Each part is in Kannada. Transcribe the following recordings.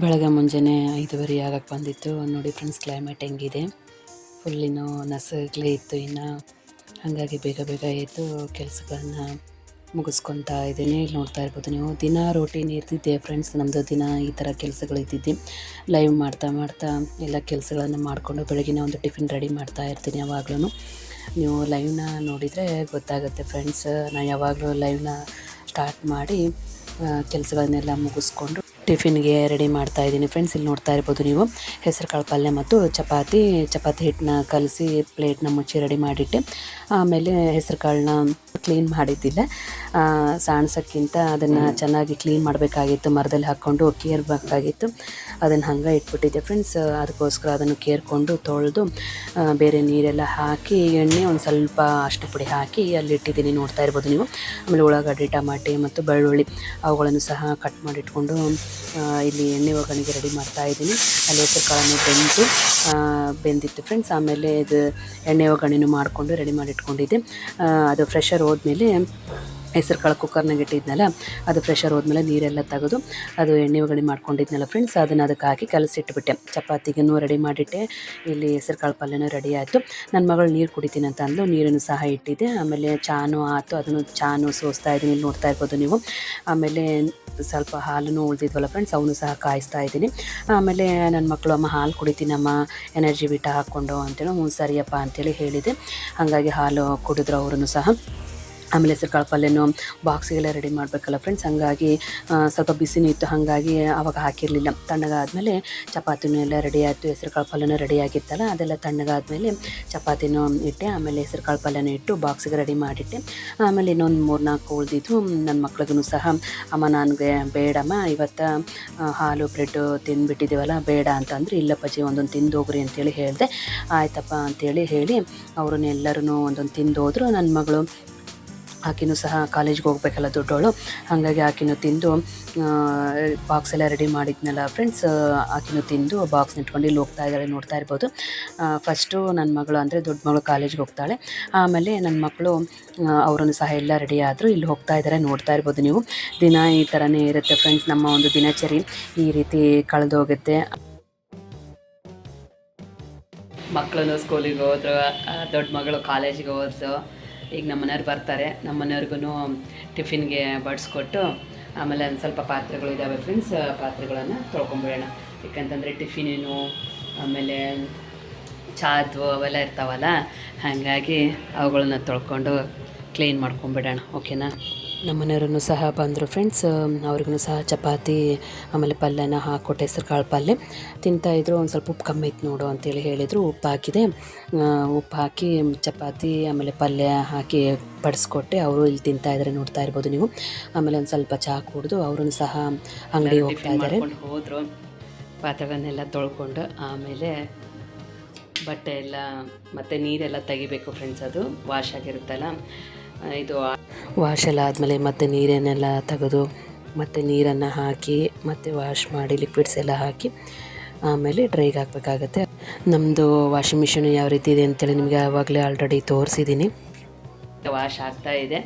ಬೆಳಗ್ಗೆ ಮುಂಜಾನೆ ಐದುವರೆ ಆಗಕ್ಕೆ ಬಂದಿತ್ತು. ನೋಡಿ ಫ್ರೆಂಡ್ಸ್ ಕ್ಲೈಮೇಟ್ ಹೆಂಗಿದೆ. ಫುಲ್ ಇನ್ನು ನಸಗಳೇ ಇತ್ತು ಇನ್ನು. ಹಾಗಾಗಿ ಬೇಗ ಬೇಗ ಎದ್ದು ಕೆಲಸಗಳನ್ನು ಮುಗಿಸ್ಕೊತಾ ಇದ್ದೀನಿ. ನೋಡ್ತಾ ಇರ್ಬೋದು ನೀವು. ದಿನ ರೋಟೀನ್ ಇರ್ತಿದ್ದೆ ಫ್ರೆಂಡ್ಸ್ ನಮ್ಮದು ದಿನ ಈ ಥರ ಕೆಲಸಗಳು ಇದ್ದಿದ್ದೆ. ಲೈವ್ ಮಾಡ್ತಾ ಮಾಡ್ತಾ ಎಲ್ಲ ಕೆಲಸಗಳನ್ನು ಮಾಡಿಕೊಂಡು ಬೆಳಗಿನ ಒಂದು ಟಿಫಿನ್ ರೆಡಿ ಮಾಡ್ತಾ ಇರ್ತೀನಿ ಯಾವಾಗಲೂ ನೀವು ಲೈವ್ನ ನೋಡಿದರೆ ಗೊತ್ತಾಗುತ್ತೆ ಫ್ರೆಂಡ್ಸ್ ನಾನು ಯಾವಾಗಲೂ ಲೈವ್ನ ಸ್ಟಾರ್ಟ್ ಮಾಡಿ ಕೆಲಸಗಳನ್ನೆಲ್ಲ ಮುಗಿಸ್ಕೊಂಡು ಟಿಫಿನ್ಗೆ ರೆಡಿ ಮಾಡ್ತಾ ಇದ್ದೀನಿ. ಫ್ರೆಂಡ್ಸ್ ಇಲ್ಲಿ ನೋಡ್ತಾ ಇರ್ಬೋದು ನೀವು. ಹೆಸರು ಕಾಳು ಪಲ್ಯ ಮತ್ತು ಚಪಾತಿ ಚಪಾತಿ ಹಿಟ್ಟನ್ನ ಕಲಸಿ ಪ್ಲೇಟ್ನ ಮುಚ್ಚಿ ರೆಡಿ ಮಾಡಿಟ್ಟೆ ಆಮೇಲೆ ಹೆಸರು ಕಾಳನ್ನ ಕ್ಲೀನ್ ಮಾಡಿದ್ದಿಲ್ಲ ಸಾಣ್ಸೋಕ್ಕಿಂತ ಅದನ್ನು ಚೆನ್ನಾಗಿ ಕ್ಲೀನ್ ಮಾಡಬೇಕಾಗಿತ್ತು. ಮರದಲ್ಲಿ ಹಾಕ್ಕೊಂಡು ಕೇರ್ಬೇಕಾಗಿತ್ತು ಅದನ್ನು ಹಂಗೆ ಇಟ್ಬಿಟ್ಟಿದ್ದೆ. ಫ್ರೆಂಡ್ಸ್ ಅದಕ್ಕೋಸ್ಕರ ಅದನ್ನು ಕೇರ್ಕೊಂಡು ತೊಳೆದು ಬೇರೆ ನೀರೆಲ್ಲ ಹಾಕಿ ಎಣ್ಣೆ ಒಂದು ಸ್ವಲ್ಪ ಅಷ್ಟು ಪುಡಿ ಹಾಕಿ ಅಲ್ಲಿ ಇಟ್ಟಿದ್ದೀನಿ. ನೋಡ್ತಾ ಇರ್ಬೋದು ನೀವು. ಆಮೇಲೆ ಉಳ್ಳಾಗಡ್ಡೆ ಟಮಾಟೆ ಮತ್ತು ಬೆಳ್ಳುಳ್ಳಿ ಅವುಗಳನ್ನು ಸಹ ಕಟ್ ಮಾಡಿ ಇಟ್ಕೊಂಡು ಆ, ಇಲ್ಲಿ ಎಣ್ಣೆ ಒಗ್ಗರಣೆಗೆ ರೆಡಿ ಮಾಡ್ತಾ ಇದ್ದೀನಿ. ಅಲ್ಲಿ ಹೆಸರು ಕಾಳನ್ನು ಬೆಂದು ಬೆಂದಿತ್ತು ಫ್ರೆಂಡ್ಸ್ ಆಮೇಲೆ ಇದು ಎಣ್ಣೆ ಒಗ್ಗರಣೆನೂ ಮಾಡಿಕೊಂಡು ರೆಡಿ ಮಾಡಿ ಇಟ್ಕೊಂಡಿದ್ದೆ. ಅದು ಫ್ರೆಶರ್ ಹೋದ್ಮೇಲೆ ಹೆಸರು ಕಾಳು ಕುಕ್ಕರ್ನಾಗ ಇಟ್ಟಿದ್ನಲ್ಲ, ಅದು ಫ್ರೆಶರ್ ಹೋದ್ಮೇಲೆ ನೀರೆಲ್ಲ ತೆಗೆದು ಅದು ಎಣ್ಣೆ ಒಗ್ಗರಣೆ ಮಾಡ್ಕೊಂಡಿದ್ನಲ್ಲ ಫ್ರೆಂಡ್ಸ್ ಅದನ್ನು ಅದಕ್ಕೆ ಹಾಕಿ ಕಲಸಿಟ್ಬಿಟ್ಟೆ. ಚಪಾತಿಗೂ ರೆಡಿ ಮಾಡಿಟ್ಟೆ, ಇಲ್ಲಿ ಹೆಸರು ಕಾಳು ಪಲ್ಯನೂ ರೆಡಿ ಆಯಿತು. ನನ್ನ ಮಗಳು ನೀರು ಕುಡಿತೀನಿ ಅಂತ ಅಂದ್ಲು, ನೀರನ್ನು ಸಹ ಇಟ್ಟಿದ್ದೆ. ಆಮೇಲೆ ಚಾನು ಆಯಿತು ಅದನ್ನು ಚಾನು ಸೋಸ್ತಾ ಇದ್ದೀನಿ, ಇಲ್ಲಿ ನೋಡ್ತಾ ಇರ್ಬೋದು ನೀವು. ಆಮೇಲೆ ಸ್ವಲ್ಪ ಹಾಲನ್ನು ಉಳಿದಿದ್ವಲ್ಲ ಫ್ರೆಂಡ್ಸ್ ಅವನು ಸಹ ಕಾಯಿಸ್ತಾ ಇದ್ದೀನಿ. ಆಮೇಲೆ ನನ್ನ ಮಕ್ಕಳು ಅಮ್ಮ, ಹಾಲು ಕುಡಿತೀನಮ್ಮ ಎನರ್ಜಿ ಬಿಟ್ಟ ಹಾಕ್ಕೊಂಡು, ಅಂತೇಳಿ, ಹ್ಞೂ, ಸರಿಯಪ್ಪ, ಅಂತೇಳಿ ಹೇಳಿದೆ. ಹಾಗಾಗಿ ಹಾಲು ಕುಡಿದ್ರು ಅವರನ್ನು ಸಹ. ಆಮೇಲೆ ಹೆಸರು ಕಾಳು ಪಲ್ಯನೂ ಬಾಕ್ಸಿಗೆಲ್ಲ ರೆಡಿ ಮಾಡಬೇಕಲ್ಲ ಫ್ರೆಂಡ್ಸ್ ಹಾಗಾಗಿ ಸ್ವಲ್ಪ ಬಿಸಿನೂ ಇತ್ತು, ಹಾಗಾಗಿ ಆವಾಗ ಹಾಕಿರಲಿಲ್ಲ. ತಣ್ಣಗಾದಮೇಲೆ ಚಪಾತಿನೂ ಎಲ್ಲ ರೆಡಿ ಆಯಿತು. ಹೆಸರು ಕಾಳು ಪಲ್ಯನೂ ರೆಡಿ ಆಗಿತ್ತಲ್ಲ, ಅದೆಲ್ಲ ತಣ್ಣಗಾದಮೇಲೆ ಚಪಾತಿನೂ ಇಟ್ಟೆ, ಆಮೇಲೆ ಹೆಸರು ಕಾಳು ಪಲ್ಯನೂ ಇಟ್ಟು ಬಾಕ್ಸಿಗೆ ರೆಡಿ ಮಾಡಿಟ್ಟೆ. ಆಮೇಲೆ ಇನ್ನೊಂದು ಮೂರು ನಾಲ್ಕು ಉಳಿದಿದ್ದು ನನ್ನ ಮಕ್ಳಿಗೂ ಸಹ, ಅಮ್ಮ ನನಗೆ, ಬೇಡಮ್ಮ, ಇವತ್ತು ಹಾಲು ಬ್ರೆಡ್ಡು ತಿಂದುಬಿಟ್ಟಿದ್ದೀವಲ್ಲ ಬೇಡ ಅಂತಂದ್ರೆ ಇಲ್ಲಪ್ಪಾಜಿ ಒಂದೊಂದು ತಿಂದು ಹೋಗ್ರಿ ಅಂತೇಳಿ ಹೇಳಿದೆ. ಆಯ್ತಪ್ಪ ಅಂತೇಳಿ ಹೇಳಿ ಅವ್ರನ್ನ ಎಲ್ಲರೂ ಒಂದೊಂದು ತಿಂದು ನನ್ನ ಮಗಳು ಆಕಿನೂ ಸಹ ಕಾಲೇಜ್ಗೆ ಹೋಗ್ಬೇಕಲ್ಲ ದೊಡ್ಡವಳು. ಹಾಗಾಗಿ ಆಕಿನೂ ತಿಂದು ಬಾಕ್ಸ್ ಎಲ್ಲ ರೆಡಿ ಮಾಡಿದ್ನಲ್ಲ ಫ್ರೆಂಡ್ಸ್ ಆಕಿನೂ ತಿಂದು ಬಾಕ್ಸ್ ಇಟ್ಕೊಂಡು ಇಲ್ಲಿ ಹೋಗ್ತಾ ಇದ್ದಾಳೆ, ನೋಡ್ತಾ ಇರ್ಬೋದು. ಫಸ್ಟು ನನ್ನ ಮಗಳು ಅಂದರೆ ದೊಡ್ಡ ಮಗಳು ಕಾಲೇಜ್ಗೆ ಹೋಗ್ತಾಳೆ. ಆಮೇಲೆ ನನ್ನ ಮಕ್ಕಳು ಅವರನ್ನು ಸಹ ಎಲ್ಲ ರೆಡಿ ಆದರೂ ಇಲ್ಲಿ ಹೋಗ್ತಾ ಇದ್ದಾರೆ, ನೋಡ್ತಾ ಇರ್ಬೋದು ನೀವು. ದಿನ ಈ ಥರನೇ ಇರುತ್ತೆ ಫ್ರೆಂಡ್ಸ್ ನಮ್ಮ ಒಂದು ದಿನಚರಿ ಈ ರೀತಿ ಕಳೆದೋಗುತ್ತೆ. ಮಕ್ಕಳು ಸ್ಕೂಲಿಗೆ ಹೋದ್ರು ದೊಡ್ಡ ಮಗಳು ಕಾಲೇಜಿಗೆ ಹೋದ್ರು. ಈಗ ನಮ್ಮ ಮನೆಯವ್ರು ಬರ್ತಾರೆ, ನಮ್ಮ ಮನೆಯವ್ರಿಗೂ ಟಿಫಿನ್ಗೆ ಬಡಿಸ್ಕೊಟ್ಟು ಆಮೇಲೆ ಒಂದು ಸ್ವಲ್ಪ ಪಾತ್ರೆಗಳು ಇದ್ದಾವೆ ಫ್ರೆಂಡ್ಸ್ ಪಾತ್ರೆಗಳನ್ನು ತೊಳ್ಕೊಂಬಿಡೋಣ. ಯಾಕಂತಂದರೆ ಏನು, ಆಮೇಲೆ ಚಾದು ಅವೆಲ್ಲ ಇರ್ತಾವಲ್ಲ, ಹಾಗಾಗಿ ಅವುಗಳನ್ನ ತೊಳ್ಕೊಂಡು ಕ್ಲೀನ್ ಮಾಡ್ಕೊಂಬಿಡೋಣ ಓಕೆನಾ ನಮ್ಮ ಮನೆಯವ್ರೂ ಸಹ ಬಂದರು ಫ್ರೆಂಡ್ಸ್ ಅವ್ರಿಗೂ ಸಹ ಚಪಾತಿ ಆಮೇಲೆ ಪಲ್ಯನ ಹಾಕ್ಕೊಟ್ಟೆ ಹೆಸ್ರು ಕಾಳು ಪಲ್ಯ ತಿಂತಾಯಿದ್ರು ಒಂದು ಸ್ವಲ್ಪ ಉಪ್ಪು ಕಮ್ಮಿ ಇತ್ತು ನೋಡು ಅಂತೇಳಿ ಹೇಳಿದರು ಉಪ್ಪು ಹಾಕಿದೆ. ಉಪ್ಪು ಹಾಕಿ ಚಪಾತಿ ಆಮೇಲೆ ಪಲ್ಯ ಹಾಕಿ ಬಡಿಸ್ಕೊಟ್ಟೆ. ಅವರು ಇಲ್ಲಿ ತಿಂತಾ ಇದ್ದಾರೆ ನೋಡ್ತಾ ಇರ್ಬೋದು ನೀವು. ಆಮೇಲೆ ಒಂದು ಸ್ವಲ್ಪ ಚಹಾ ಕುಡಿದು ಅವ್ರೂ ಸಹ ಅಂಗಡಿ ಹೋಗ್ತಾ ಇದ್ದಾರೆ ಹೋದರು. ಪಾತ್ರೆಗಳನ್ನೆಲ್ಲ ತೊಳ್ಕೊಂಡು ಆಮೇಲೆ ಬಟ್ಟೆ ಎಲ್ಲ ಮತ್ತು ನೀರೆಲ್ಲ ತೆಗಿಬೇಕು ಫ್ರೆಂಡ್ಸ್ ಅದು ವಾಶ್ ಆಗಿರುತ್ತಲ್ಲ. ಇದು ವಾಶ್ ಎಲ್ಲ ಆದಮೇಲೆ ಮತ್ತೆ ನೀರನ್ನೆಲ್ಲ ತೆಗೆದು ಮತ್ತು ನೀರನ್ನು ಹಾಕಿ ಮತ್ತೆ ವಾಶ್ ಮಾಡಿ ಲಿಕ್ವಿಡ್ಸ್ ಎಲ್ಲ ಹಾಕಿ ಆಮೇಲೆ ಡ್ರೈಗೆ ಹಾಕಬೇಕಾಗತ್ತೆ. ನಮ್ಮದು ವಾಷಿಂಗ್ ಮಿಷಿನ್ ಯಾವ ರೀತಿ ಇದೆ ಅಂತೇಳಿ ನಿಮಗೆ ಆವಾಗಲೇ ಆಲ್ರೆಡಿ ತೋರಿಸಿದ್ದೀನಿ. ವಾಶ್ ಆಗ್ತಾ ಇದೆ.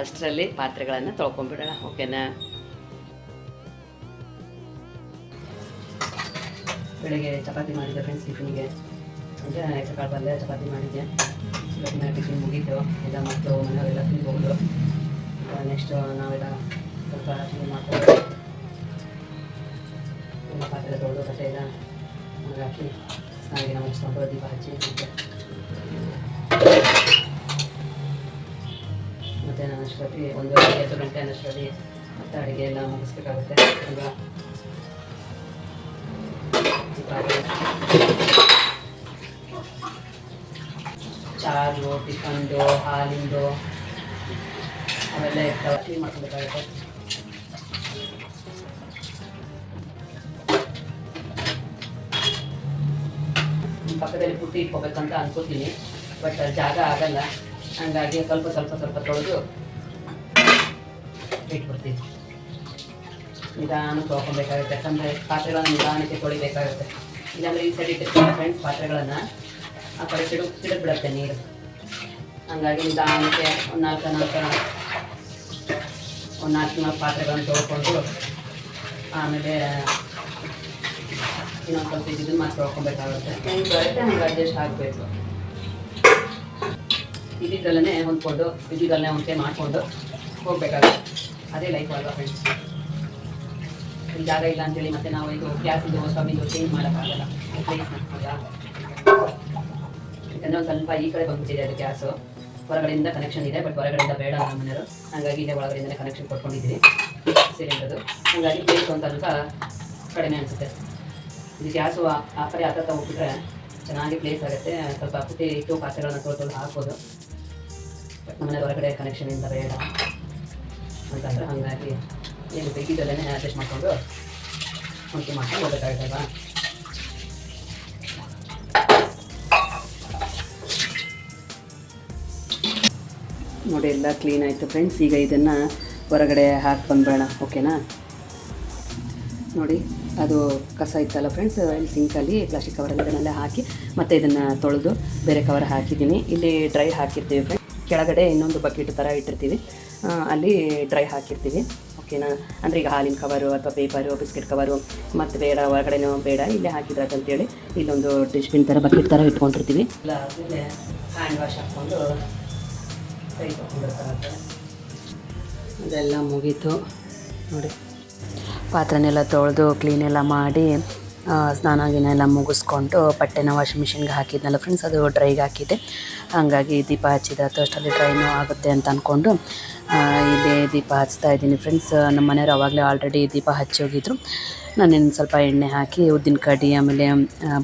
ಅಷ್ಟರಲ್ಲಿ ಪಾತ್ರೆಗಳನ್ನು ತೊಳ್ಕೊಂಬಿಡೋಣ ಓಕೆನಾ ಬೆಳಗ್ಗೆ ಚಪಾತಿ ಮಾಡಿದ್ದೆ ಫ್ರೆಂಡ್ಸ್ ಟಿಫಿನ್ಗೆ ಅಂದರೆ ಹೆಸರುಕಾಳು ಪಲ್ಯ ಚಪಾತಿ ಮಾಡಿದ್ದೆ. ಇವತ್ತಿನ ಟಿಫಿನ್ ಮುಗೀತು. ಎಲ್ಲ ಮಕ್ಕಳು ಮನೆಯವರೆಲ್ಲ ತಿಂದು ನೆಕ್ಸ್ಟ್ ನಾವೆಲ್ಲ ಸ್ವಲ್ಪ ಟಿಫಿನ್ ಮಾಡ್ಕೊಂಡು ತುಂಬ ಪಾತ್ರೆ ತೊಳೆದು ಬಟ್ಟೆ ಎಲ್ಲ ಹಾಕಿ ನಾವು ಮುಗಿಸ್ಕೊಂಡು ದೀಪ ಹಚ್ಚಿ ಮತ್ತೆ ಮತ್ತು ನಾನು ಅಷ್ಟೊತ್ತಿ ಒಂದು ಐದು ಗಂಟೆ ಅನ್ನೋಷ್ಟರಲ್ಲಿ ಮತ್ತೆ ಅಡುಗೆ ಎಲ್ಲ ಮುಗಿಸ್ಬೇಕಾಗುತ್ತೆ. ತುಂಬ ದೀಪ ಹಚ್ಚಿ ಚಾರು ಟಿಫನ್ದು ಹಾಲಿಂದು, ಅವೆಲ್ಲ ಇರ್ತಾವೆ. ಕ್ಲೀನ್ ಮಾಡ್ಕೊಬೇಕಾಗುತ್ತೆ. ಪಕ್ಕದಲ್ಲಿ ಪುಟ್ಟಿ ಇಟ್ಕೋಬೇಕಂತ ಅನ್ಕೋತೀನಿ, ಬಟ್ ಜಾಗ ಆಗಲ್ಲ. ಹಂಗಾಗಿ ಸ್ವಲ್ಪ ಸ್ವಲ್ಪ ಸ್ವಲ್ಪ ತೊಳೆದು ಇಟ್ಬಿಡ್ತೀನಿ. ನಿಧಾನ ತೊಳ್ಕೊಬೇಕಾಗುತ್ತೆ. ಯಾಕಂದರೆ ಪಾತ್ರೆಗಳನ್ನು ನಿಧಾನಕ್ಕೆ ತೊಳಿಬೇಕಾಗುತ್ತೆ. ಇಲ್ಲಾಂದರೆ ಈ ಸೈಡ್ ಇಟ್ಟಿರ್ತಾರೆ ಫ್ರೆಂಡ್ಸ್ ಪಾತ್ರೆಗಳನ್ನು ಆ ಕಡೆ ಸಿಡು ಸಿಡಿದ್ಬಿಡತ್ತೆ ನೀರು. ಹಂಗಾಗಿ ನಿಧಾನಕ್ಕೆ ಒಂದು ನಾಲ್ಕು ನಾಲ್ಕು ಒಂದು ನಾಲ್ಕು ನಾಲ್ಕು ಪಾತ್ರೆಗಳನ್ನು ತೊಳ್ಕೊಂಡು ಆಮೇಲೆ ಇನ್ನೊಂದು ಸ್ವಲ್ಪ ಇದನ್ನು ಮಾತ್ರ ತೊಳ್ಕೊಬೇಕಾಗುತ್ತೆ. ಹೆಂಗೆ ಬರುತ್ತೆ ಹಂಗೆ ಅಡ್ಜಸ್ಟ್ ಆಗಬೇಕು. ಇದ್ದಿದ್ರಲ್ಲೇ ಹೊಂದ್ಕೊಂಡು ಇದ್ದಿದ್ದಲ್ಲೇ ಹೊಂದ್ಕೆ ಮಾಡಿಕೊಂಡು ಹೋಗ್ಬೇಕಾಗುತ್ತೆ. ಅದೇ ಲೈಫ್ ಅಲ್ವಾ ಫ್ರೆಂಡ್ಸ್ ಇಲ್ಲಿ ಜಾಗ ಇಲ್ಲ ಅಂತೇಳಿ ಮತ್ತೆ ನಾವು ಇದು ಗ್ಯಾಸಿಂದು ಸ್ಟವಿಂದು ಚೇಂಜ್ ಮಾಡೋಕ್ಕಾಗಲ್ಲ. ಪ್ಲೇಸ್ನ ಯಾಕಂದರೆ ಸ್ವಲ್ಪ ಈ ಕಡೆ ಬಂದ್ಬಿಟ್ಟಿದೆ ಅದು ಗ್ಯಾಸು. ಹೊರಗಡೆಯಿಂದ ಕನೆಕ್ಷನ್ ಇದೆ ಬಟ್ ಹೊರಗಡೆಯಿಂದ ಬೇಡ ನಮ್ಮ ಮನೆಯವರು. ಹಾಗಾಗಿ ಇಲ್ಲೇ ಒಳಗಡೆಯಿಂದ ಕನೆಕ್ಷನ್ ಕೊಟ್ಕೊಂಡಿದ್ದೀನಿ ಸಿಲಿಂಡರ್ದು. ಹಾಗಾಗಿ ಬೇಕು ಅಂತ ಸ್ವಲ್ಪ ಕಡಿಮೆ ಅನಿಸುತ್ತೆ. ಇದು ಗ್ಯಾಸು ಆ ಕಡೆ ಹತ್ತ ಹೋಗ್ಬಿಟ್ರೆ ಚೆನ್ನಾಗಿ ಪ್ಲೇಸ್ ಆಗುತ್ತೆ. ಸ್ವಲ್ಪ ಪುಟ್ಟಿ ಇಟ್ಟು ಪಾತ್ರೆಗಳನ್ನ ತೊಳೆದು ಹಾಕ್ಬೋದು. ಬಟ್ ನಮ್ಮನೆ ಹೊರಗಡೆ ಕನೆಕ್ಷನಿಂದ ಬೇಡ ಅಂತಂದ್ರೆ ಹಾಗಾಗಿ ಏನು ಬೇಕಿದ್ದಲ್ಲೇ ಅಡ್ಜಸ್ಟ್ ಮಾಡಿಕೊಂಡು ಹೊಂದಿಕೆ ಮಾಡ್ಕೊಂಡು ಹೋಗ್ಬೇಕಾಗುತ್ತಲ್ವಾ? ನೋಡಿ, ಎಲ್ಲ ಕ್ಲೀನ್ ಆಯಿತು ಫ್ರೆಂಡ್ಸ್ ಈಗ ಇದನ್ನು ಹೊರಗಡೆ ಹಾಕಿ ಬಂದ್ಬೇಡ ಓಕೆನಾ ನೋಡಿ, ಅದು ಕಸ ಇತ್ತಲ್ಲ ಫ್ರೆಂಡ್ಸ್ ಇಲ್ಲಿ ಸಿಂಕಲ್ಲಿ ಪ್ಲಾಸ್ಟಿಕ್ ಕವರಲ್ಲಿ ಇದನ್ನೆಲ್ಲ ಹಾಕಿ, ಮತ್ತು ಇದನ್ನು ತೊಳೆದು ಬೇರೆ ಕವರ್ ಹಾಕಿದ್ದೀನಿ. ಇಲ್ಲಿ ಡ್ರೈ ಹಾಕಿರ್ತೀವಿ ಫ್ರೆಂಡ್ಸ್ ಕೆಳಗಡೆ ಇನ್ನೊಂದು ಬಕೆಟ್ ಥರ ಇಟ್ಟಿರ್ತೀವಿ. ಅಲ್ಲಿ ಡ್ರೈ ಹಾಕಿರ್ತೀವಿ ಓಕೆನಾ ಅಂದರೆ ಈಗ ಹಾಲಿನ ಕವರು ಅಥವಾ ಪೇಪರು ಬಿಸ್ಕೆಟ್ ಕವರು ಮತ್ತು ಬೇಡ, ಹೊರಗಡೆನೂ ಬೇಡ, ಇಲ್ಲೇ ಹಾಕಿದ್ರೆ ಅಂತೇಳಿ, ಇಲ್ಲೊಂದು ಡಸ್ಟ್ಬಿನ್ ಥರ ಬಕೆಟ್ ಥರ ಇಟ್ಕೊಂಡಿರ್ತೀವಿ. ಹ್ಯಾಂಡ್ ವಾಶ್ ಹಾಕ್ಕೊಂಡು ಅದೆಲ್ಲ ಮುಗೀತು. ನೋಡಿ. ಪಾತ್ರೆನೆಲ್ಲ ತೊಳೆದು ಕ್ಲೀನೆಲ್ಲ ಮಾಡಿ ಸ್ನಾನ ಗಿನ ಎಲ್ಲ ಮುಗಿಸ್ಕೊಂಡು ಬಟ್ಟೆನ ವಾಷಿಂಗ್ ಮಿಷಿನ್ಗೆ ಹಾಕಿದ್ನಲ್ಲ ಫ್ರೆಂಡ್ಸ್ ಅದು ಡ್ರೈಗೆ ಹಾಕಿದ್ದೆ. ಹಾಗಾಗಿ ದೀಪ ಹಚ್ಚಿದ್ರೆ ಅಥವಾ ಅಷ್ಟರಲ್ಲಿ ಡ್ರೈನೂ ಆಗುತ್ತೆ ಅಂತ ಅಂದ್ಕೊಂಡು ಇಲ್ಲಿ ದೀಪ ಹಚ್ತಾ ಇದ್ದೀನಿ ಫ್ರೆಂಡ್ಸ್ ನಮ್ಮ ಮನೆಯವ್ರು ಅವಾಗಲೇ ಆಲ್ರೆಡಿ ದೀಪ ಹಚ್ಚಿ ಹಚ್ಚೋಗಿದ್ರು ನಾನೇನು ಸ್ವಲ್ಪ ಎಣ್ಣೆ ಹಾಕಿ ಉದ್ದಿನ ಕಡ್ಡಿ ಆಮೇಲೆ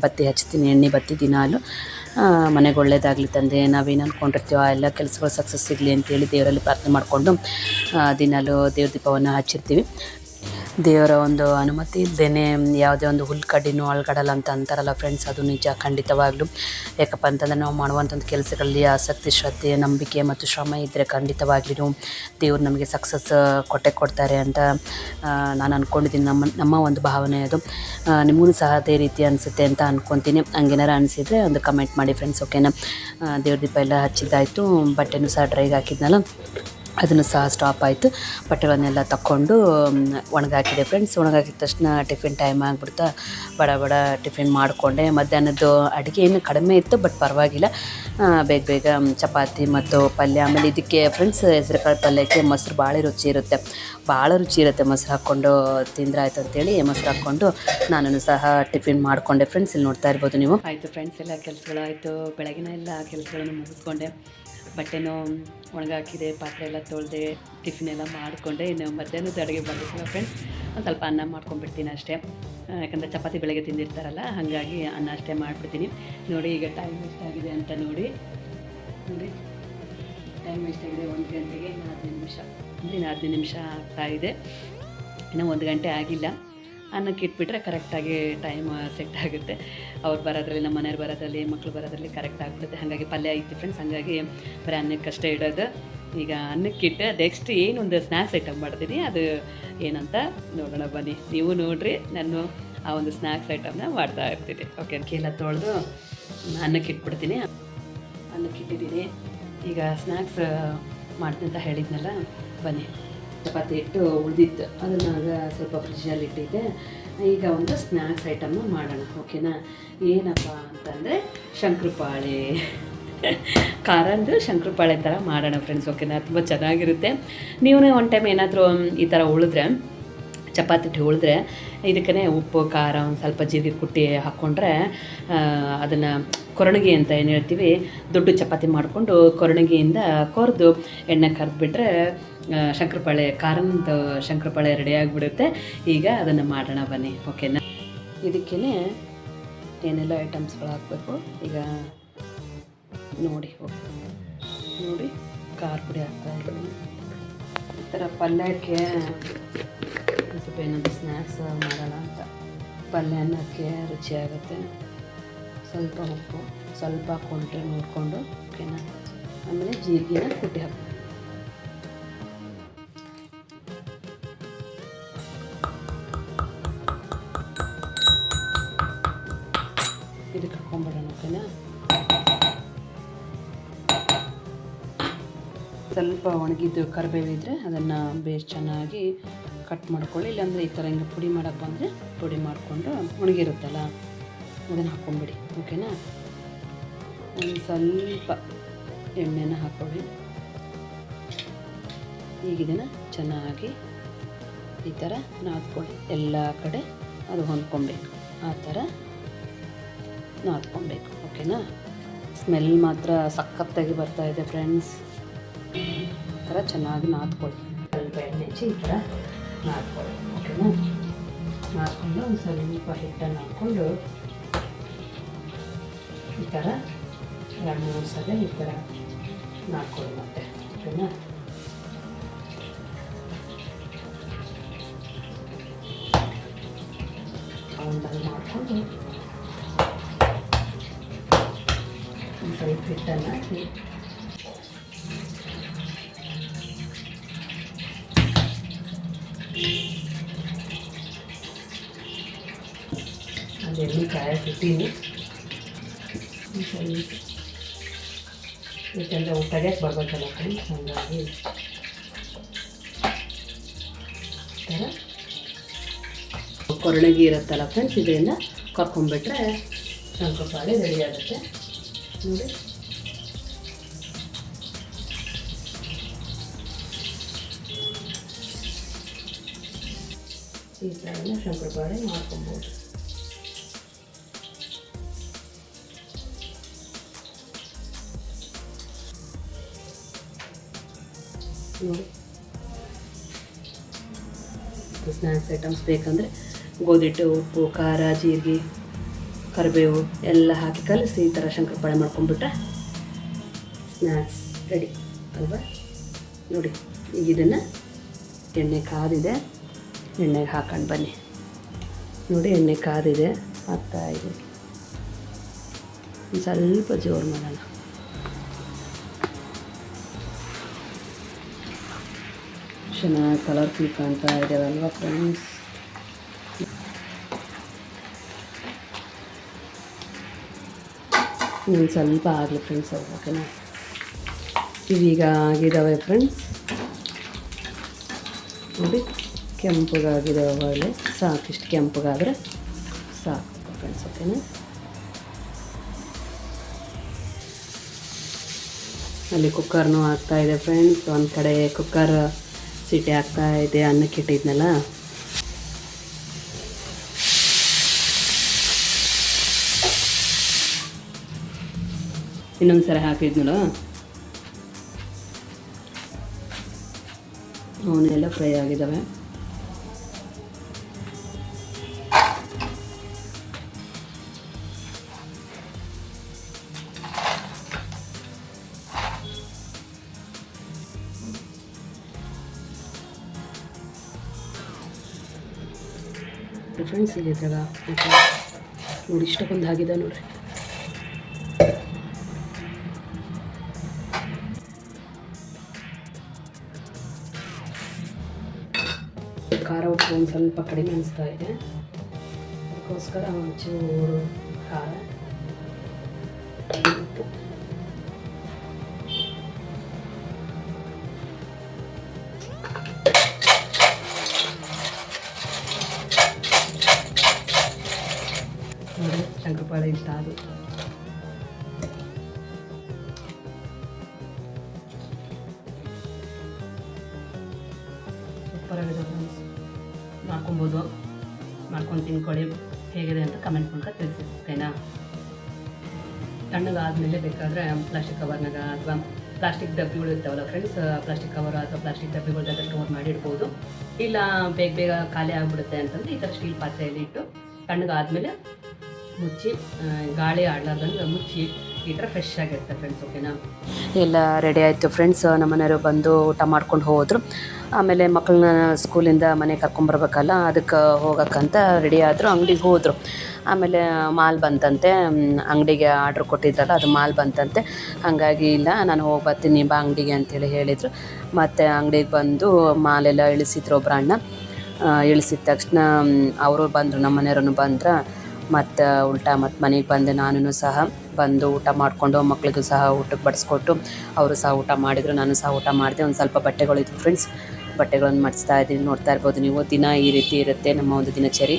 ಬತ್ತಿ ಹಚ್ತೀನಿ. ಎಣ್ಣೆ ಬತ್ತಿ ದಿನಾಲು. ಮನೆಗೆ ಒಳ್ಳೇದಾಗಲಿ ತಂದೆ, ನಾವೇನು ಅಂದ್ಕೊಂಡಿರ್ತೀವೋ ಆ ಎಲ್ಲ ಕೆಲಸಗಳು ಸಕ್ಸಸ್ ಸಿಗಲಿ ಅಂತೇಳಿ ದೇವರಲ್ಲಿ ಪ್ರಾರ್ಥನೆ ಮಾಡಿಕೊಂಡು ದಿನಾಲೂ ದೇವ್ರ ದೀಪವನ್ನು ಹಚ್ಚಿರ್ತೀವಿ. ದೇವರ ಒಂದು ಅನುಮತಿ ಇಲ್ಲದೇ ಯಾವುದೇ ಒಂದು ಹುಲ್ಲು ಕಡ್ಡಿನೂ ಅಳ್ಗಡಲ್ಲ ಅಂತ ಅಂತಾರಲ್ಲ ಫ್ರೆಂಡ್ಸ್ ಅದು ನಿಜ, ಖಂಡಿತವಾಗ್ಲೂ. ಯಾಕಪ್ಪ ಅಂತಂದರೆ ನಾವು ಮಾಡುವಂಥದ್ದು ಕೆಲಸಗಳಲ್ಲಿ ಆಸಕ್ತಿ, ಶ್ರದ್ಧೆ, ನಂಬಿಕೆ ಮತ್ತು ಶ್ರಮ ಇದ್ದರೆ ಖಂಡಿತವಾಗ್ಲೂ ದೇವ್ರು ನಮಗೆ ಸಕ್ಸಸ್ ಕೊಟ್ಟೆ ಕೊಡ್ತಾರೆ ಅಂತ ನಾನು ಅಂದ್ಕೊಂಡಿದ್ದೀನಿ ನಮ್ಮ ನಮ್ಮ ಒಂದು ಭಾವನೆ ಅದು. ನಿಮಗೂ ಸಹ ಅದೇ ರೀತಿ ಅನಿಸುತ್ತೆ ಅಂತ ಅಂದ್ಕೊತೀನಿ ಹಂಗೇನಾರು ಅನಿಸಿದರೆ ಒಂದು ಕಮೆಂಟ್ ಮಾಡಿ ಫ್ರೆಂಡ್ಸ್ ಓಕೆನಾ ದೇವ್ರ ದೀಪ ಎಲ್ಲ ಹಚ್ಚಿದ್ದಾಯಿತು. ಬಟ್ಟೆನೂ ಸಹ ಡ್ರೈಗೆ ಹಾಕಿದ್ನಲ್ಲ? ಅದನ್ನು ಸಹ ಸ್ಟಾಪ್ ಆಯಿತು. ಬಟ್ಟೆಗಳನ್ನೆಲ್ಲ ತಕ್ಕೊಂಡು ಒಣಗಾಕಿದೆ ಫ್ರೆಂಡ್ಸ್ ಒಣಗಾಕಿದ ತಕ್ಷಣ ಟಿಫಿನ್ ಟೈಮ್ ಆಗಿಬಿಡ್ತಾ ಬಡ ಬಡ ಟಿಫಿನ್ ಮಾಡಿಕೊಂಡೆ. ಮಧ್ಯಾಹ್ನದ್ದು ಅಡುಗೆ ಏನು ಕಡಿಮೆ ಇತ್ತು ಬಟ್ ಪರವಾಗಿಲ್ಲ. ಬೇಗ ಬೇಗ ಚಪಾತಿ ಮತ್ತು ಪಲ್ಯ. ಆಮೇಲೆ ಇದಕ್ಕೆ ಫ್ರೆಂಡ್ಸ್ ಹೆಸರುಕಾಳು ಪಲ್ಯಕ್ಕೆ ಮೊಸರು ಭಾಳ ರುಚಿ ಇರುತ್ತೆ. ಭಾಳ ರುಚಿ ಇರುತ್ತೆ ಮೊಸರು ಹಾಕ್ಕೊಂಡು ತಿಂದ್ರೆ ಆಯ್ತು ಅಂತೇಳಿ ಮೊಸರು ಹಾಕ್ಕೊಂಡು ನಾನು ಸಹ ಟಿಫಿನ್ ಮಾಡಿಕೊಂಡೆ ಫ್ರೆಂಡ್ಸ್ ಇಲ್ಲಿ ನೋಡ್ತಾ ಇರ್ಬೋದು ನೀವು. ಆಯಿತು ಫ್ರೆಂಡ್ಸ್ ಎಲ್ಲ ಕೆಲಸಗಳಾಯಿತು. ಬೆಳಗಿನ ಎಲ್ಲ ಕೆಲಸಗಳನ್ನು ಮುಗಿಸ್ಕೊಂಡೆ. ಬಟ್ಟೆನೂ ಒಣಗಾಕಿದೆ, ಪಾತ್ರೆ ಎಲ್ಲ ತೊಳೆದೆ, ಟಿಫಿನ್ ಎಲ್ಲ ಮಾಡಿಕೊಂಡೆ, ಇನ್ನು ಮಧ್ಯಾಹ್ನದ ಅಡುಗೆ ಬಂದಿದ್ದೀವಿ ಫ್ರೆಂಡ್ಸ್ ಒಂದು ಸ್ವಲ್ಪ ಅನ್ನ ಮಾಡ್ಕೊಂಡ್ಬಿಡ್ತೀನಿ ಅಷ್ಟೇ. ಯಾಕಂದರೆ ಚಪಾತಿ ಬೆಳಗ್ಗೆ ತಿಂದಿರ್ತಾರಲ್ಲ, ಹಾಗಾಗಿ ಅನ್ನ ಅಷ್ಟೇ ಮಾಡಿಬಿಡ್ತೀನಿ. ನೋಡಿ ಈಗ ಟೈಮ್ ಎಷ್ಟಾಗಿದೆ ಅಂತ ನೋಡಿ. ನೋಡಿ. ಟೈಮ್ ಎಷ್ಟಾಗಿದೆ ಒಂದು ಗಂಟೆಗೆ ಇನ್ನು ಹದಿನೈದು ನಿಮಿಷ. ಅಂದರೆ ಇನ್ನು ಹದಿನೈದು ನಿಮಿಷ ಆಗ್ತಾಯಿದೆ ಇನ್ನೂ ಒಂದು ಗಂಟೆ ಆಗಿಲ್ಲ. ಅನ್ನಕ್ಕೆ ಇಟ್ಬಿಟ್ರೆ ಕರೆಕ್ಟಾಗಿ ಟೈಮ್ ಸೆಟ್ ಆಗುತ್ತೆ. ಅವ್ರು ಬರೋದ್ರಲ್ಲಿ, ನಮ್ಮ ಮನೆಯವ್ರು ಬರೋದ್ರಲ್ಲಿ ಮಕ್ಕಳು ಬರೋದ್ರಲ್ಲಿ ಕರೆಕ್ಟ್ ಆಗ್ಬಿಡುತ್ತೆ. ಹಾಗಾಗಿ ಪಲ್ಯ ಐತಿ ಫ್ರೆಂಡ್ಸ್ ಹಾಗಾಗಿ ಬರೀ ಅನ್ನಕ್ಕಷ್ಟೇ ಇಡೋದು. ಈಗ ಅನ್ನಕ್ಕಿಟ್ಟು ನೆಕ್ಸ್ಟ್ ಏನೊಂದು ಸ್ನ್ಯಾಕ್ಸ್ ಐಟಮ್ ಮಾಡ್ತೀನಿ. ಅದು ಏನಂತ ನೋಡೋಣ, ಬನ್ನಿ. ನೀವು ನೋಡ್ರಿ, ನಾನು ಆ ಒಂದು ಸ್ನ್ಯಾಕ್ಸ್ ಐಟಮ್ನ ಮಾಡ್ತಾ ಇರ್ತೀನಿ. ಓಕೆ ಕೇಲ ತೊಳೆದು ಅನ್ನಕ್ಕೆ ಇಟ್ಬಿಡ್ತೀನಿ. ಅನ್ನಕ್ಕೆ ಇಟ್ಟಿದ್ದೀನಿ. ಈಗ ಸ್ನ್ಯಾಕ್ಸ್ ಮಾಡ್ತೀನಿ ಅಂತ ಹೇಳಿದ್ನಲ್ಲ, ಬನ್ನಿ. ಚಪಾತಿ ಹಿಟ್ಟು ಉಳಿದಿತ್ತು. ಅದನ್ನು ಸ್ವಲ್ಪ ಫ್ರಿಜ್ಜಲ್ಲಿ ಇಟ್ಟಿದ್ದೆ. ಈಗ ಒಂದು ಸ್ನ್ಯಾಕ್ಸ್ ಐಟಮ್ನ ಮಾಡೋಣ. ಓಕೆನಾ ಏನಪ್ಪ ಅಂತಂದರೆ ಶಂಕ್ರಪಾಳೆ. ಖಾರಂದು ಶಂಕ್ರಪಾಳೆ ಥರ ಮಾಡೋಣ ಫ್ರೆಂಡ್ಸ್ ಓಕೆನಾ ತುಂಬ ಚೆನ್ನಾಗಿರುತ್ತೆ. ನೀವು ಒನ್ ಟೈಮ್ ಏನಾದರೂ ಈ ಥರ ಉಳಿದ್ರೆ, ಚಪಾತಿ ಹಿಟ್ಟು ಉಳಿದ್ರೆ ಇದಕ್ಕೇ ಉಪ್ಪು, ಖಾರ ಒಂದು ಸ್ವಲ್ಪ ಜೀರಿಗೆ ಕುಟ್ಟಿ ಹಾಕ್ಕೊಂಡ್ರೆ ಅದನ್ನು ಕೊರಣಿಗೆ ಅಂತ ಏನು ಹೇಳ್ತೀವಿ, ದೊಡ್ಡ ಚಪಾತಿ ಮಾಡಿಕೊಂಡು ಕೊರಣಿಗೆಯಿಂದ ಕೊರೆದು ಎಣ್ಣೆ ಕರೆದ್ಬಿಟ್ರೆ ಶಂಕರಪಾಳೆ ಖಾರದ ಶಂಕರಪಾಳೆ ರೆಡಿ ಆಗಿಬಿಡುತ್ತೆ. ಈಗ ಅದನ್ನು ಮಾಡೋಣ ಬನ್ನಿ ಓಕೆನಾ ಇದಕ್ಕೇ ಏನೆಲ್ಲ ಐಟಮ್ಸ್ಗಳು ಹಾಕಬೇಕು ಈಗ ನೋಡಿ ನೋಡಿ, ಖಾರ ಪುಡಿ ಹಾಕ್ತಾ ಇದ್ದೀನಿ. ಈ ಥರ ಪಲ್ಯಕ್ಕೆ ಸ್ವಲ್ಪ ಏನಾದರೂ ಸ್ನ್ಯಾಕ್ಸ್ ಮಾಡೋಣ ಅಂತ. ಪಲ್ಯ ಅನ್ನಕ್ಕೆ ರುಚಿಯಾಗುತ್ತೆ ಸ್ವಲ್ಪ ಉಪ್ಪು, ಸ್ವಲ್ಪ ಹಾಕ್ಕೊಂಡ್ರೆ ನೋಡಿಕೊಂಡು ಓಕೆನಾ ಆಮೇಲೆ ಜೀರಿಗೆನ ಕುಟ್ಟಿ ಹಾಕಿ ಸ್ವಲ್ಪ ಒಣಗಿದ್ದು ಕರಿಬೇವು ಇದ್ದರೆ ಅದನ್ನು ಬೇಸ್ ಚೆನ್ನಾಗಿ ಕಟ್ ಮಾಡ್ಕೊಳ್ಳಿ. ಇಲ್ಲಾಂದರೆ ಈ ಥರ ಹಿಂಗೆ ಪುಡಿ ಮಾಡೋಕ್ಕೆ ಬಂದರೆ ಪುಡಿ ಮಾಡಿಕೊಂಡು ಒಣಗಿರುತ್ತಲ್ಲ, ಅದನ್ನು ಹಾಕ್ಕೊಂಬಿಡಿ, ಓಕೆನಾ? ಒಂದು ಸ್ವಲ್ಪ ಎಣ್ಣೆನ ಹಾಕ್ಕೊಳ್ಳಿ ಈಗ ಇದನ್ನು ಚೆನ್ನಾಗಿ ಈ ಥರ ನಾದ್ಕೊಳ್ಳಿ. ಎಲ್ಲ ಕಡೆ ಅದು ಹೊಂದ್ಕೊಬೇಕು. ಆ ಥರ ನಾದ್ಕೊಬೇಕು, ಓಕೆನಾ? ಸ್ಮೆಲ್ ಮಾತ್ರ ಸಖತ್ತಾಗಿ ಬರ್ತಾ ಇದೆ ಫ್ರೆಂಡ್ಸ್ ಈ ಥರ ಚೆನ್ನಾಗಿ ನಾದ್ಕೊಳ್ಳಿ. ಸ್ವಲ್ಪ ಎಣ್ಣೆ ಹಚ್ಚಿ ಈ ಥರ ನಾದ್ಕೊಳ್ಳಿ ಓಕೆನಾ ನಾದ್ಕೊಂಡು ಒಂದು ಸ್ವಲ್ಪ ಹಿಟ್ಟನ್ನು ಹಾಕ್ಕೊಂಡು ಈ ಥರ ಎರಡು ಮೂರು ಸಲ ಈ ಥರ ನಾದ್ಕೊಳ್ಳಿ ಮತ್ತೆ ಓಕೆನಾ ಒಂದಲ್ಲಿ ಮಾಡಿಕೊಂಡು ಒಂದು ಸ್ವಲ್ಪ ಹಿಟ್ಟನ್ನು ಹಾಕಿ ಅದು ಎಣ್ಣೆ ಕಾಯಕ್ಕಿಟ್ಟೀನಿ ಯಾಕಂದರೆ ಅವು ತೆಗೆಯಕ್ಕೆ ಬರ್ಬೇಕಲ್ಲ ಫ್ರೆಂಡ್ಸ್ ಹಾಗಾಗಿ ಕೊರಳಗಿ ಇರುತ್ತಲ್ಲ ಫ್ರೆಂಡ್ಸ್ ಇದರಿಂದ ಕರ್ಕೊಂಡ್ಬಿಟ್ರೆ ಶಂಕರಪಾಳಿ ರೆಡಿ ಆಗುತ್ತೆ ನೋಡಿ ಈ ಥರನೇ ಶಂಕರಪಾಳಿ ಮಾಡ್ಕೊಬೋದು ನೋಡಿ. ಸ್ನ್ಯಾಕ್ಸ್ ಐಟಮ್ಸ್ ಬೇಕಂದರೆ ಗೋಧಿಟ್ಟು, ಉಪ್ಪು, ಖಾರ, ಜೀರಿಗೆ, ಕರಿಬೇವು ಎಲ್ಲ ಹಾಕಿ ಕಲಸಿ ಈ ಥರ ಶಂಕರಪಾಳೆ ಮಾಡ್ಕೊಂಡ್ಬಿಟ್ರೆ ಸ್ನ್ಯಾಕ್ಸ್ ರೆಡಿ ಅಲ್ವಾ? ನೋಡಿ, ಈಗ ಇದನ್ನು ಎಣ್ಣೆ ಕಾದಿದೆ. ಎಣ್ಣೆಗೆ ಹಾಕೊಂಡು ಬನ್ನಿ. ನೋಡಿ ಎಣ್ಣೆ ಕಾದಿದೆ, ಆಗ್ತಾ ಇದೆ. ಸ್ವಲ್ಪ ಜೋರು ಮಾಡೋಣ. ಚೆನ್ನಾಗಿ ಕಲರ್ಫುಲ್ ಕಾಣ್ತಾ ಇದ್ದಾವಲ್ವ ಫ್ರೆಂಡ್ಸ್ ಇನ್ನೊಂದು ಸ್ವಲ್ಪ ಆಗಲಿ ಫ್ರೆಂಡ್ಸ್ ಅದು ಓಕೆನಾ ಇವೀಗ ಆಗಿದ್ದಾವೆ ಫ್ರೆಂಡ್ಸ್ ನೋಡಿ. ಕೆಂಪಗಾಗಿದ್ದಾವೆ ಒಳ್ಳೆ ಸಾಕು ಇಷ್ಟು ಕೆಂಪಗಾದರೆ ಸಾಕು ಓಕೆನಾ ಅಲ್ಲಿ ಕುಕ್ಕರ್ನೂ ಇದೆ ಫ್ರೆಂಡ್ಸ್ ಒಂದು ಕಡೆ ಕುಕ್ಕರ್ ಸಿಟಿ ಆಗ್ತಾ ಇದೆ, ಅನ್ನಕ್ಕೆ ಇಟ್ಟಿದ್ನಲ್ಲ? ಇನ್ನೊಂದು ಸರಿ ಹಾಕಿದ್ನಲ್ಲ ಅವನ್ನೆಲ್ಲ ಫ್ರೈ ಆಗಿದ್ದಾವೆ ಫ್ರೆಂಡ್ಸ್ ಇಲ್ಲಿ ಇದ್ರಾಗ ನೋಡಿ, ಇಷ್ಟಕ್ಕೊಂದು ಆಗಿದೆ ನೋಡ್ರಿ. ಖಾರ ಉಪ್ಪು ಒಂದು ಸ್ವಲ್ಪ ಕಡಿಮೆ ಅನಿಸ್ತಾ ಇದೆ. ಅದಕ್ಕೋಸ್ಕರ ಒಂಚೂರು ಖಾರ. ನೋಡಿ ಶಂಕರಪಾಳೆ ಇಷ್ಟ ಅದು. ಮಾಡ್ಕೊಬೋದು. ಮಾಡ್ಕೊಂಡು ತಿನ್ಕೊಳ್ಳಿ. ಹೇಗಿದೆ ಅಂತ ಕಮೆಂಟ್ ಮೂಲಕ ತಿಳಿಸಿ ಓಕೆನಾ ತಣ್ಣಗಾದ್ಮೇಲೆ ಬೇಕಾದರೆ ಪ್ಲಾಸ್ಟಿಕ್ ಕವರ್ನಾಗ ಅಥವಾ ಪ್ಲಾಸ್ಟಿಕ್ ಡಬ್ಬಿಗಳು ಇರ್ತಾವಲ್ಲ ಫ್ರೆಂಡ್ಸ್ ಪ್ಲಾಸ್ಟಿಕ್ ಕವರ್ ಅಥವಾ ಪ್ಲಾಸ್ಟಿಕ್ ಡಬ್ಬಿಗಳ್ದಾಗ ಸ್ಟೋರ್ ಮಾಡಿ ಇಡ್ಬೋದು. ಇಲ್ಲ ಬೇಗ ಬೇಗ ಖಾಲಿ ಆಗಿಬಿಡುತ್ತೆ ಅಂತಂದರೆ ಈ ಥರ ಸ್ಟೀಲ್ ಪಾತ್ರೆಯಲ್ಲಿ ಇಟ್ಟು ತಣ್ಣಗಾದ್ಮೇಲೆ ಮುಚ್ಚಿ ಗಾಳಿ ಆಡ್ಲಾರ್ದಂಗೆ ಮುಚ್ಚಿ ಇಟ್ಟರೆ ಫ್ರೆಶ್ ಆಗಿರುತ್ತೆ ಫ್ರೆಂಡ್ಸ್ ಓಕೆನಾ ಎಲ್ಲ ರೆಡಿ ಆಯಿತು ಫ್ರೆಂಡ್ಸ್ ನಮ್ಮನೆಯವರು ಬಂದು ಊಟ ಮಾಡ್ಕೊಂಡು ಹೋದರು. ಆಮೇಲೆ ಮಕ್ಕಳನ್ನ ಸ್ಕೂಲಿಂದ ಮನೆಗೆ ಕರ್ಕೊಂಬರ್ಬೇಕಲ್ಲ ಅದಕ್ಕೆ ಹೋಗೋಕ್ಕಂತ ರೆಡಿ ಆದರು, ಅಂಗಡಿಗೆ ಹೋದರು. ಆಮೇಲೆ ಮಾಲ್ ಬಂತಂತೆ ಅಂಗಡಿಗೆ ಆರ್ಡ್ರ್ ಕೊಟ್ಟಿದ್ರಲ್ಲ, ಅದು ಮಾಲ್ ಬಂತಂತೆ. ಹಾಗಾಗಿ ಇಲ್ಲ, ನಾನು ಹೋಗಿ ಬರ್ತೀನಿ, ಬಾ ಅಂಗಡಿಗೆ ಅಂತೇಳಿ ಹೇಳಿದರು. ಮತ್ತು ಅಂಗಡಿಗೆ ಬಂದು ಮಾಲೆಲ್ಲ ಇಳಿಸಿದ್ರು ಒಬ್ರು ಅಣ್ಣ. ಇಳಿಸಿದ ತಕ್ಷಣ ಅವರು ಬಂದರು ನಮ್ಮ ಮನೆಯವ್ರೂ ಬಂದ್ರ. ಮತ್ತು ಉಲ್ಟಾ ಮತ್ತು ಮನೆಗೆ ಬಂದು ನಾನು ಸಹ ಬಂದು ಊಟ ಮಾಡಿಕೊಂಡು ಮಕ್ಳಿಗೂ ಸಹ ಊಟಕ್ಕೆ ಬಡಿಸ್ಕೊಟ್ಟು ಅವರು ಸಹ ಊಟ ಮಾಡಿದರು, ನಾನು ಸಹ ಊಟ ಮಾಡಿದೆ. ಒಂದು ಸ್ವಲ್ಪ ಬಟ್ಟೆಗಳಿದ್ವು ಫ್ರೆಂಡ್ಸ್ ಬಟ್ಟೆಗಳನ್ನು ಮಡಿಸ್ತಾ ಇದ್ದೀನಿ, ನೋಡ್ತಾ ಇರ್ಬೋದು ನೀವು. ದಿನ ಈ ರೀತಿ ಇರುತ್ತೆ ನಮ್ಮ ಒಂದು ದಿನಚರಿ.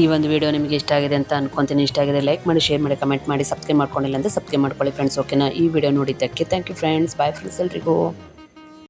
ಈ ಒಂದು ವಿಡಿಯೋ ನಿಮಗೆ ಇಷ್ಟ ಆಗಿದೆ ಅಂತ ಅನ್ಕೊತೀನಿ. ಇಷ್ಟ ಆಗಿದೆ ಲೈಕ್ ಮಾಡಿ ಶೇರ್ ಮಾಡಿ ಕಮೆಂಟ್ ಮಾಡಿ. ಸಬ್ಸ್ಕ್ರೈಬ್ ಮಾಡ್ಕೊಂಡಿಲ್ಲ ಅಂದರೆ ಸಬ್ಸ್ಕ್ರೈಬ್ ಮಾಡ್ಕೊಳ್ಳಿ ಫ್ರೆಂಡ್ಸ್ ಓಕೆನಾ ಈ ವಿಡಿಯೋ ನೋಡಿದ್ದಕ್ಕೆ thank you friends bye friends ಎಲ್ರಿಗೂ.